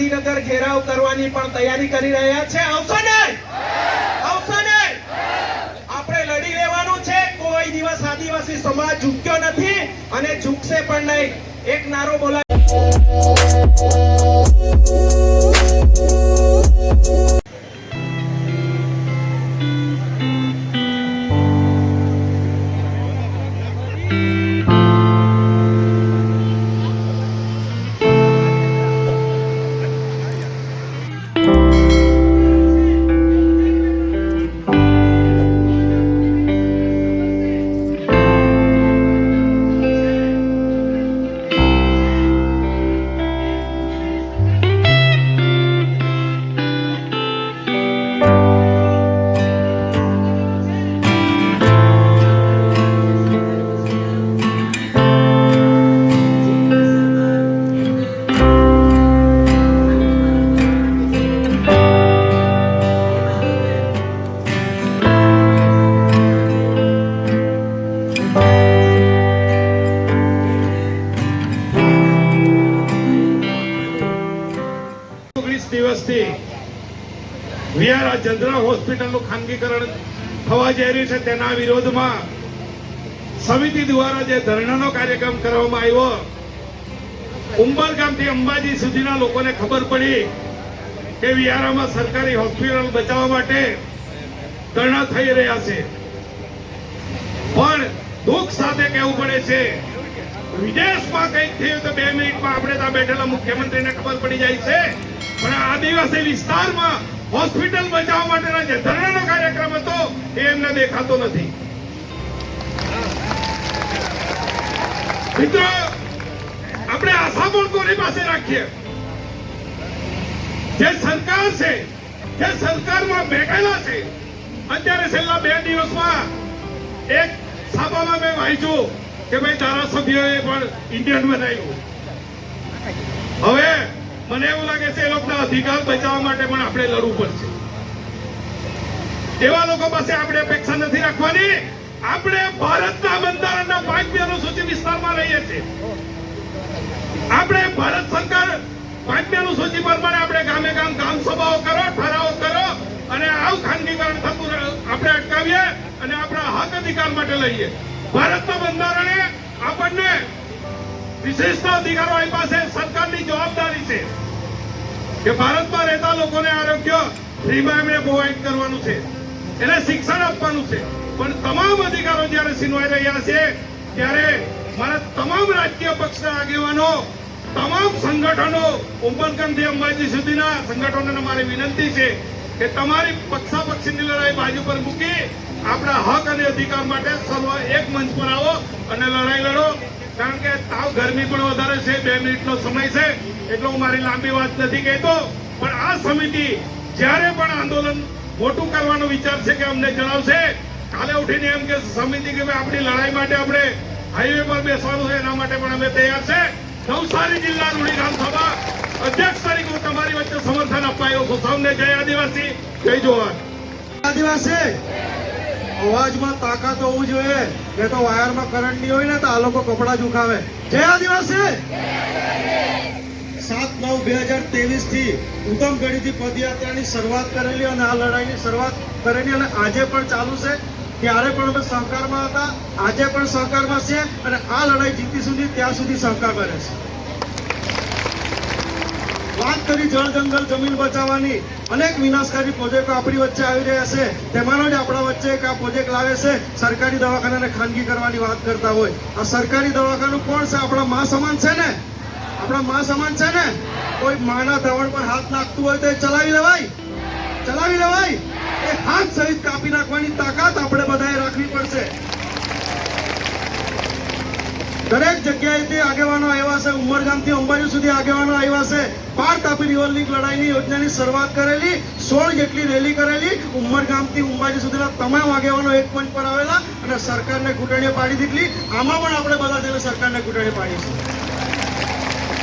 ગાંધીનગર ઘેરાવ કરવાની પણ તૈયારી કરી રહ્યા છે. આવશો ને? આવશો ને? આપણે લડી લેવાનું છે. કોઈ દિવસ આદિવાસી સમાજ ઝૂક્યો નથી અને ઝૂકશે પણ નહીં. એક નારો બોલાય. દિવસથી વિયારા જનરલ હોસ્પિટલનું ખાનગીકરણ થવા જઈ રહ્યું છે. તેના વિરોધમાં સમિતિ દ્વારા જે ધરણાનો કાર્યક્રમ કરવામાં આવ્યો ઉંબરગામથી અંબાજી સુધીના લોકોને ખબર પડી કે વિયારામાં સરકારી હોસ્પિટલ બચાવવા માટે ધરણા થઈ રહ્યા છે. પણ દુઃખ સાથે કહેવું પડે છે, વિદેશમાં કંઈક થયું તો બે મિનિટમાં આપણે ત્યાં બેઠેલા મુખ્યમંત્રીને ખબર પડી જાય છે. પણ આદિવાસી વિસ્તારમાં હોસ્પિટલ બચાવવા માટેના જે ધરણાનો કાર્યક્રમ હતો, એ એમને દેખાતો નથી. મિત્રો, આપણે આશા પણ કોની પાસે રાખીએ? જે સરકાર છે, જે સરકારમાં બેઠેલા છે, અત્યારે છેલ્લા બે દિવસમાં એક છાપામાં મેં વાંચ્યું કે ભાઈ ધારાસભ્યોએ પણ ઇન્ડિયન બનાવ્યું. હવે મને એવું લાગે છે એ લોકોના અધિકાર બચાવવા માટે પણ આપણે લડવું પડશે. એવા લોકો પાસે આપણે અપેક્ષા નથી રાખવાની. આપણે ભારતના બંધારણના પાંચમી અનુસૂચિત વિસ્તારમાં રહીએ છીએ. આપણે ભારત સરકાર પાંચમી અનુસૂચિ પ્રમાણે આપણે ગામે ગામ ગામ સભાઓ કરો, ઠરાવો કરો અને આવું ખાનગીકરણ થતું આપણે અટકાવીએ અને આપણા હક અધિકાર માટે લઈએ. ભારતના બંધારણે આપણને વિશિષ્ટ અધિકારો આપ્યા સરકારની જવાબદારી છે કે ભારતમાં રહેતા લોકોને આરોગ્ય ફ્રીમાં એમણે પ્રોવાઈડ કરવાનું છે. એને શિક્ષણ આપવાનું છે. પણ તમામ અધિકારો જ્યારે છીનવાઈ રહ્યા છે, ત્યારે મારા તમામ રાજકીય પક્ષના આગેવાનો, તમામ સંગઠનો ઉમરગામથી અંબાજી સુધીના સંગઠનોને મારી વિનંતી છે કે તમારી પક્ષાપક્ષીની લડાઈ બાજુ પર મૂકી આપણા હક અને અધિકાર માટે સર્વ એક મંચ પર આવો અને લડાઈ લડો. કારણ કે તાવ ગરમી પણ વધારે છે, બે મિનિટનો સમય છે, એટલે હું મારી લાંબી વાત નથી કહેતો. પણ આ સમિતિ જ્યારે પણ આંદોલન મોટું કરવાનો વિચાર છે કે અમને જણાવશે, કાલે ઉઠીને એમ કે સમિતિ કે આપણી લડાઈ માટે આપણે હાઈવે પર બેસવાનું છે, એના માટે પણ અમે તૈયાર છે. નવસારી જિલ્લા રૂડી વિધાનસભા અધ્યક્ષ તરીકે તમારી વચ્ચે સમર્થન અપાયું છું. સૌને જય આદિવાસી, જય જોહાર આદિવાસી અવાજમાં તાકાત હોવું જોઈએ. કે તો વાયરમાં કરંટ નહીં હોય ને તો આ લોકો કપડા ઝુકાવે જય આદિવાસી! સાત નવ બે હજાર ત્રેવીસથી ઉત્તમ ગઢીથી પદયાત્રાની શરૂઆત કરેલી અને આ લડાઈની શરૂઆત કરેલી અને આજે પણ ચાલુ છે. ત્યારે પણ અમે સહકારમાં હતા. આજે પણ સહકારમાં છે અને આ લડાઈ જીતી સુધી ત્યાં સુધી સહકાર કરે છે વાત કરી જળ જંગલ જમીન બચાવવાની, અનેક વિનાશકારી પ્રોજેક્ટો આપણી વચ્ચે આવી રહ્યા છે. તેમાંનો જ આપણા વચ્ચે એક આ પ્રોજેક્ટ લાવે છે, સરકારી દવાખાનાને ખાનગી કરવાની વાત કરતા હોય. આ સરકારી દવાખાનું કોણ છે? આપણા મા સમાન છે ને? આપણા મા સમાન છે ને? કોઈ માના ધવણ પર હાથ નાખતું હોય તો એ ચલાવી લેવાય. ચલાવી લેવાય. એ હાથ સહિત કાપી નાખવાની તાકાત આપણે દરેક જગ્યાએથી આગેવાનો આવ્યા છે. ઉમરગામથી અંબાજી સુધી આગેવાનો આવ્યા છે. પાર તાપી રિવર લિંક લડાઈની યોજનાની શરૂઆત કરેલી, સોળ જેટલી રેલી કરેલી. ઉમરગામથી અંબાજી સુધીના તમામ આગેવાનો એક મંચ પર આવેલા અને સરકારને ઘૂંટણીએ પાડી દીધી આમાં પણ આપણે બધા જઈને સરકારને ઘૂંટણીએ પાડીશું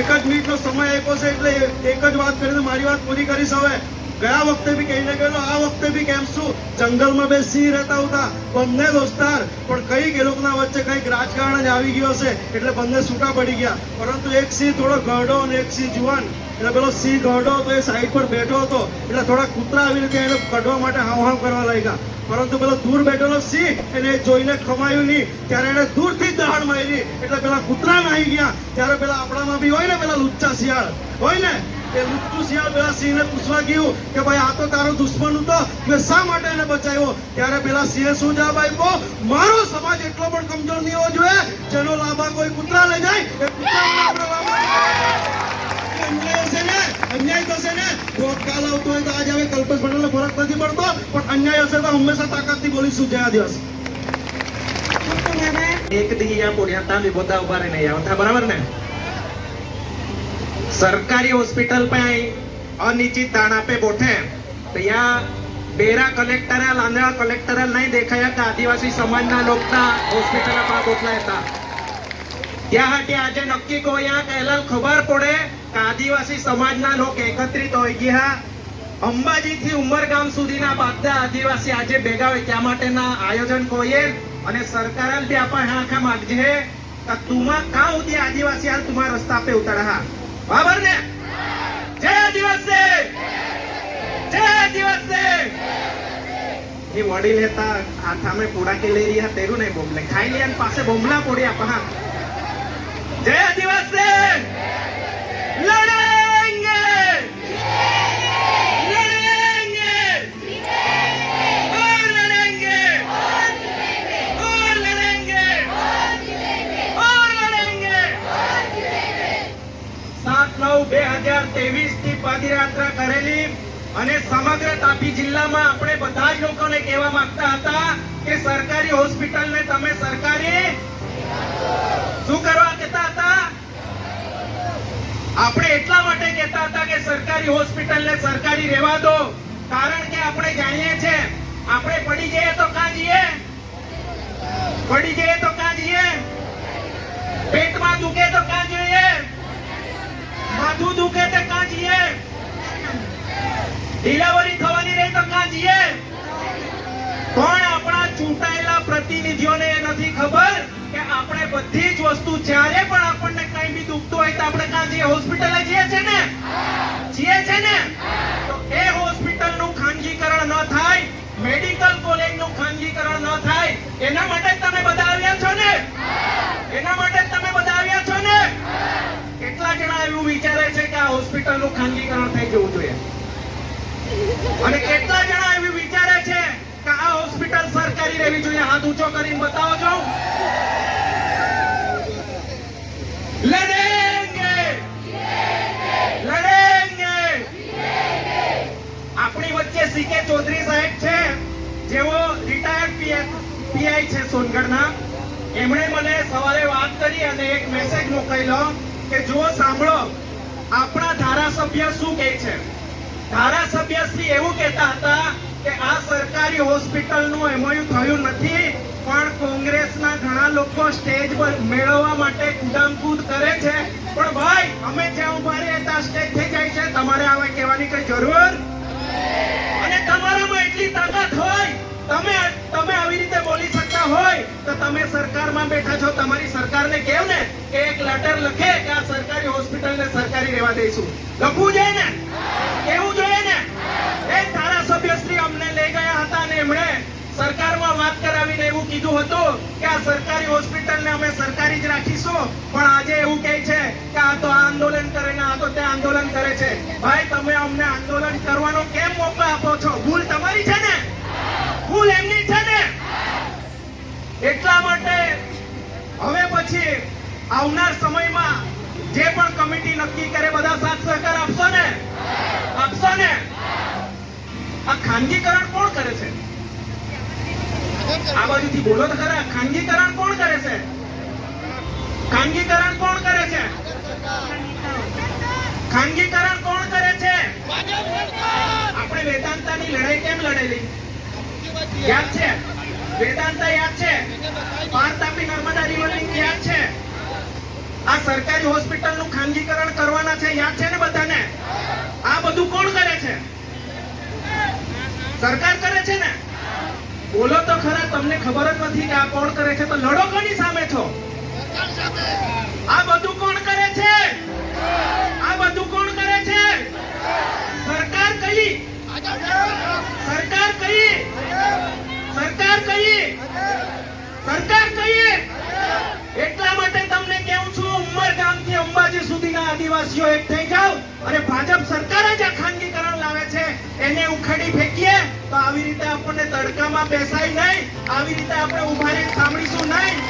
એક જ મિનિટનો સમય આપ્યો છે એટલે એક જ વાત કરીને મારી વાત પૂરી કરીશ હવે. ગયા વખતે બી કહીને ગયેલો, આ વખતે બી કેમ શું? જંગલમાં બે સિંહ રહેતા હતા. બંને દોસ્તાર, પણ કંઈક એ લોકોના વચ્ચે કંઈક રાજકારણ જ આવી ગયો હશે, એટલે બંને છૂટા પડી ગયા. પરંતુ એક સિંહ થોડો ગરડો અને એક સિંહ જુવાન. એટલે પેલો સિંહ ગરડો હતો, એ સાઈડ પર બેઠો હતો. એટલે થોડા કૂતરા આવી રીતે એને કઢવા માટે હાવ હાવ કરવા લાગ્યા. પરંતુ પેલો દૂર બેઠેલો સિંહ એને જોઈને ખમાયું નહીં. ત્યારે એને દૂરથી દહાડ મારી. એટલે પેલા કૂતરા નાહી ગયા. ત્યારે પેલા આપણામાં બી હોય ને પેલા લુચ્ચા શિયાળ. હોય ને? એ લુચ્ચું શિયાળ પેલા સિંહને પૂછવા ગયું કે ભાઈ આ તો તારો દુશ્મન હતો મેં શા માટે એને બચાવ્યો? ત્યારે પેલા સિંહે શું જવાબ આપ્યો? મારો સમાજ એટલો પણ કમજોર નહીં હોવો જોઈએ જેનો લાભા કોઈ કૂતરા લઈ જાય એ અન્યાય હશે ને? અન્યાય થશે ને? રોજ કાલ આવતો હોય તો આજે હવે કલ્પેશ પટેલને ફરક નથી પડતો પણ અન્યાય હશે તો હંમેશા તાકાતથી બોલીશું. જય દિવસ એક દી યા પોડિયા તાંબી બધા ઊભા રહીને આવતા બરાબર ને? સરકારી હોસ્પિટલ પણ અનિશ્ચિત દાણ આપે બોઠે. તો યા બેરા કલેક્ટર, લાંદડા કલેક્ટર નહીં દેખાયા કે આદિવાસી સમાજના લોકતા હોસ્પિટલ પર બોટલા હતા. ત્યાં હાટે આજે નક્કી કોયા કહેલા ખબર પડે કે આદિવાસી સમાજના લોક એકત્રિત હોય ગયા. અંબાજીથી ઉમરગામ સુધીના બધા આદિવાસી આજે ભેગા હોય ત્યાં માટેના આયોજન કોઈએ અને સરકાર બી આપણે આખા માગજે તુમા કાં સુધી આદિવાસી હાલ તુમા રસ્તા પે ઉતરા બરાબર ને. જય આદિવાસી જય આદિવાસી એ વડીલ હતા હાથામે પોડા કે લઈ રહ્યા, તેરું નહીં બોમલે ખાઈ લે પાસે બોમલા પોડી આપા જય આદિવાસી આપણે એટલા માટે કહેતા હતા કે સરકારી હોસ્પિટલને સરકારી રહેવા દો, કારણ કે આપણે જાણીએ છીએ આપણે પડી જઈએ તો કાં જઈએ? પડી જઈએ તો કાં જઈએ? પેટમાં દુખે તો કાં જઈએ? માથું દુખે તે કાં ડિલિવરી થવાની રહી તો કાં જઈએ પણ આપણા ચૂંટાયેલા પ્રતિનિધિઓને નથી ખબર કે આપણે બધી જ વસ્તુ જ્યારે પણ આપણને કંઈ બી દુખતું હોય તો આપણે કાં જઈએ હોસ્પિટલે જઈએ છે ને? જઈએ છે ને? તો એ હોસ્પિટલનું ખાનગીકરણ ન થાય, મેડિકલ કોલેજનું ખાનગીકરણ ન થાય. એના માટે તમે બધા આવ્યા છો ને એના માટે જ તમે બધા આવ્યા છો ને કેટલા જણા એવું વિચારે છે કે આ હોસ્પિટલનું ખાનગીકરણ થઈ જવું જોઈએ. અને કેટલા જણા એવી વિચારે છે કે આ હોસ્પિટલ સરકારી રહેવી જોઈએ, હાથ ઊંચો કરીને બતાવો છો? આપણી વચ્ચે સીકે ચૌધરી સાહેબ છે, જેઓ રિટાયર્ડ પીઆઈ છે સોનગઢના. એમણે મને સવારે વાત કરી અને એક મેસેજ મોકલ્યો કે જો સાંભળો. આપણા ધારાસભ્ય શું કહે છે? ધારાસભ્ય શ્રી એવું કહેતા હતા કે આ સરકારી હોસ્પિટલનું એમઓયુ થયું નથી, પણ કોંગ્રેસના ઘણા લોકો સ્ટેજ પર મેળવવા માટે કુદામકૂદ કરે છે. પણ ભાઈ, અમે જ્યાં ઊભા રહીએ ત્યાં સ્ટેજ થઈ જાય છે. તમારે હવે કહેવાની કઈ જરૂર? અને તમારામાં એટલી તાકાત હોય, તમે તમે આવી રીતે બોલી શકતા હોય, તો તમે સરકારમાં બેઠા છો. તમારી સરકારને કેવ ને? કે એક લેટર લખે કે આ સરકારી હોસ્પિટલને સરકારી દઈશું. લખવું જોઈએ ને? કેવું જોઈએ ને? એક ધારાસભ્ય શ્રી અમને લઈ ગયા હતા ને એમણે સરકારમાં વાત કરાવીને એવું કીધું હતું કે આ સરકારી હોસ્પિટલને અમે સરકારી જ રાખીશું. પણ આજે એવું કહે છે કે આ તો આંદોલન કરે ને આ તો તે આંદોલન કરે છે. ભાઈ, તમે અમને આંદોલન કરવાનો કેમ મોકો આપો છો? ભૂલ તમારી છે ને? ભૂલ એમની છે ને? એટલા માટે હવે પછી આવનાર સમયમાં જે પણ કમિટી નક્કી કરે બધા સાથ સહકાર આપશો ને? આપશો ને? આ ખાનગીકરણ કોણ કરે છે? આ બાજુથી બોલો તો ખરા, ખાનગીકરણ કોણ કરે છે? ખાનગીકરણ કોણ કરે છે? ખાનગીકરણ કોણ કરે છે? આપણે વેદાંતાની લડાઈ કેમ લડેલી? યાદ છે? વેદાંતા યાદ છે? પાર તાપી નર્મદા રિવર લિંક યાદ છે? આ સરકારી હોસ્પિટલનું ખાનગીકરણ કરવાના છે, યાદ છે ને બધાને? આ બધું કોણ કરે છે? સરકાર કરે છે ને? બોલો તો ખરા, તમને ખબર જ નથી કે આ કોણ કરે છે, તો લડો કોની સામે છો? આ બધું કોણ કરે છે? આ બધું કોણ કરે છે? સરકાર કઈ? સરકાર કઈ? સરકાર કઈ? અંબાજી સુધીના આદિવાસીઓ એક થઈ જાવ અને ભાજપ સરકારે જ આ ખાનગી એને ઉખાડી ફેંકીએ તો આવી રીતે આપણને તડકામાં બેસાય નહીં. આવી રીતે આપણે ઊભા રહીને સાંભળીશું નહીં.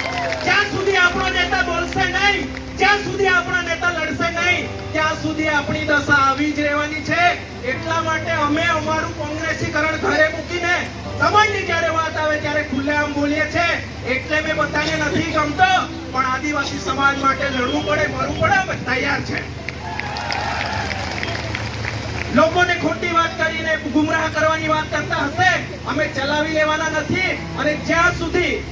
જ્યાં સુધી આપણો નેતા બોલશે નહીં, જ્યાં સુધી આપણા નેતા લડશે નહીં, ત્યાં સુધી આપણી દશા આવી જ રહેવાની છે. એટલા માટે અમે અમારું કોંગ્રેસીકરણ ઘરે મૂકીને સમાજની જ્યારે વાત આવે ત્યારે ખુલ્લેઆમ બોલીએ છે. એટલે મેં બધાને નથી ગમતો, પણ આદિવાસી સમાજ માટે લડવું પડે, મરવું પડે તૈયાર છે. લોકોને ખોટી વાત કરીને ગુમરાહ કરવાની વાત કરતા હશે? અમે ચલાવી લેવાના નથી અને જ્યાં સુધી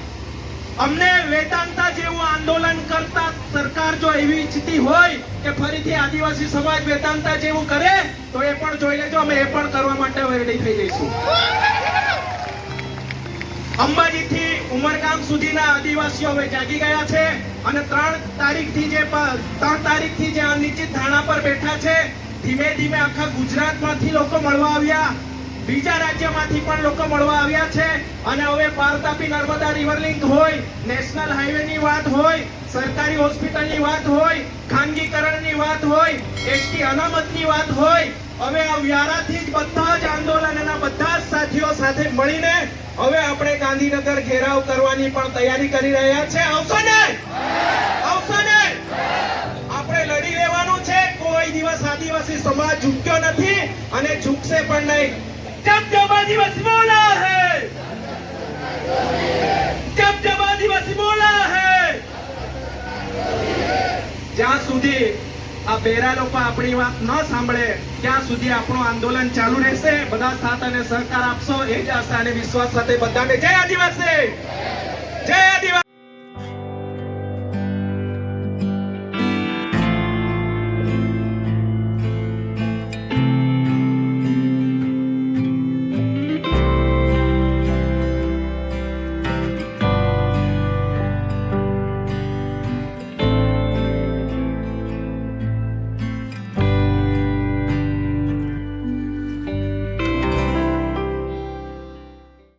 અમને વેદાંતા જેવું આંદોલન કરતા સરકાર જો એવી ઈચ્છતી હોય કે ફરીથી આદિવાસી સમાજ વેદાંતા જેવું કરે, તો એ પણ જોઈ લેજો, અમે એ પણ કરવા માટે રેડી થઈ જઈશું. અંબાજીથી ઉમરગામ સુધીના આદિવાસીઓ હવે જાગી ગયા છે અને ત્રણ તારીખથી જે ત્રણ તારીખથી જે અનિશ્ચિત ધારણા પર બેઠા છે ધીમે ધીમે આખા ગુજરાતમાંથી લોકો મળવા આવ્યા. બીજા રાજ્યમાંથી પણ લોકો મળવા આવ્યા છે. અને હવે પારતાપી નર્મદા રિવર લિંક હોય નેશનલ હાઈવેની વાત હોય, સરકારી હોસ્પિટલની વાત હોય, ખાનગીકરણની વાત હોય એસટી અનામતની વાત હોય, હવે આ વ્યારાથી જ બધા જ આંદોલનના બધા જ સાથીઓ સાથે મળીને હવે આપણે ગાંધીનગર ઘેરાવ કરવાની પણ તૈયારી કરી રહ્યા છે. આવશો ને? દિવસ આદિવાસી સમાજ ઝૂક્યો નથી અને ઝૂકશે પણ નહીં. જબ જબ આદિવાસી બોલા હે. જબ જબ આદિવાસી બોલા હે. જ્યાં સુધી આ બેરા લોકો આપણી વાત ન સાંભળે ત્યાં સુધી આપણું આંદોલન ચાલુ રહેશે. બધા સાથ અને સહકાર આપશો એ જ આશા અને વિશ્વાસ સાથે બધાને. જય આદિવાસી! જય આદિવાસી!